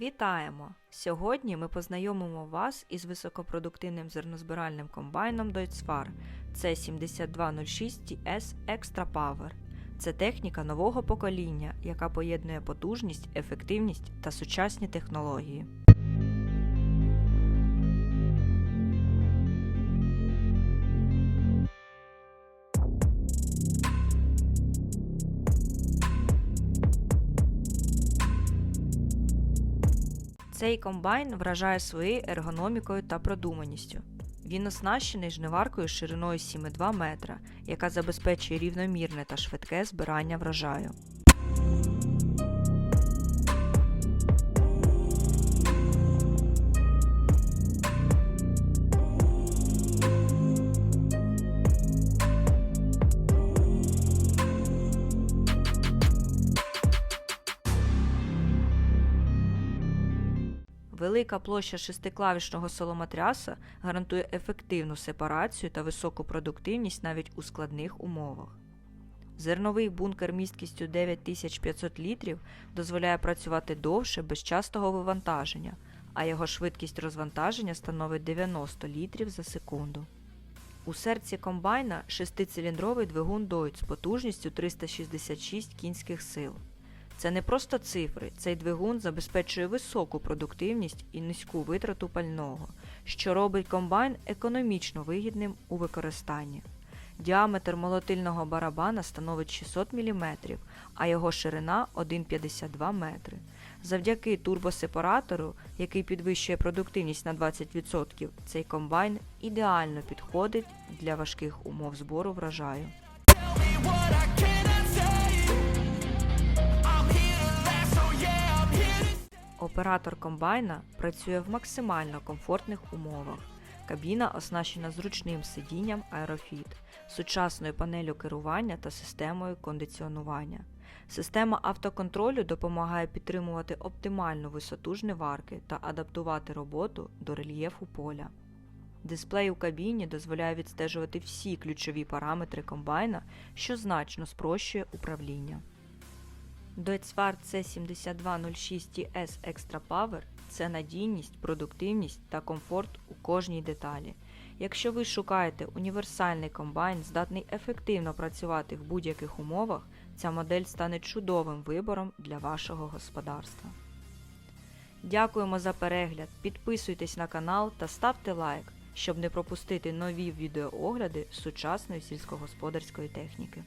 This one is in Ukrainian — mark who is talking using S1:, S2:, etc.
S1: Вітаємо! Сьогодні ми познайомимо вас із високопродуктивним зернозбиральним комбайном Deutzfar C7206TS Extra Power. Це техніка нового покоління, яка поєднує потужність, ефективність та сучасні технології. Цей комбайн вражає своєю ергономікою та продуманістю. Він оснащений жниваркою шириною 7,2 метра, яка забезпечує рівномірне та швидке збирання врожаю. Велика площа шестиклавішного соломотряса гарантує ефективну сепарацію та високу продуктивність навіть у складних умовах. Зерновий бункер місткістю 9500 літрів дозволяє працювати довше без частого вивантаження, а його швидкість розвантаження становить 90 літрів за секунду. У серці комбайна шестициліндровий двигун Deutz з потужністю 366 кінських сил. Це не просто цифри, цей двигун забезпечує високу продуктивність і низьку витрату пального, що робить комбайн економічно вигідним у використанні. Діаметр молотильного барабана становить 600 мм, а його ширина 1,52 метри. Завдяки турбосепаратору, який підвищує продуктивність на 20%, цей комбайн ідеально підходить для важких умов збору врожаю. Оператор комбайна працює в максимально комфортних умовах. Кабіна оснащена зручним сидінням Aerofit, сучасною панелю керування та системою кондиціонування. Система автоконтролю допомагає підтримувати оптимальну висоту жниварки та адаптувати роботу до рельєфу поля. Дисплей у кабіні дозволяє відстежувати всі ключові параметри комбайна, що значно спрощує управління. Deutzfahr C7206TS Extra Power – це надійність, продуктивність та комфорт у кожній деталі. Якщо ви шукаєте універсальний комбайн, здатний ефективно працювати в будь-яких умовах, ця модель стане чудовим вибором для вашого господарства. Дякуємо за перегляд, підписуйтесь на канал та ставте лайк, щоб не пропустити нові відеоогляди сучасної сільськогосподарської техніки.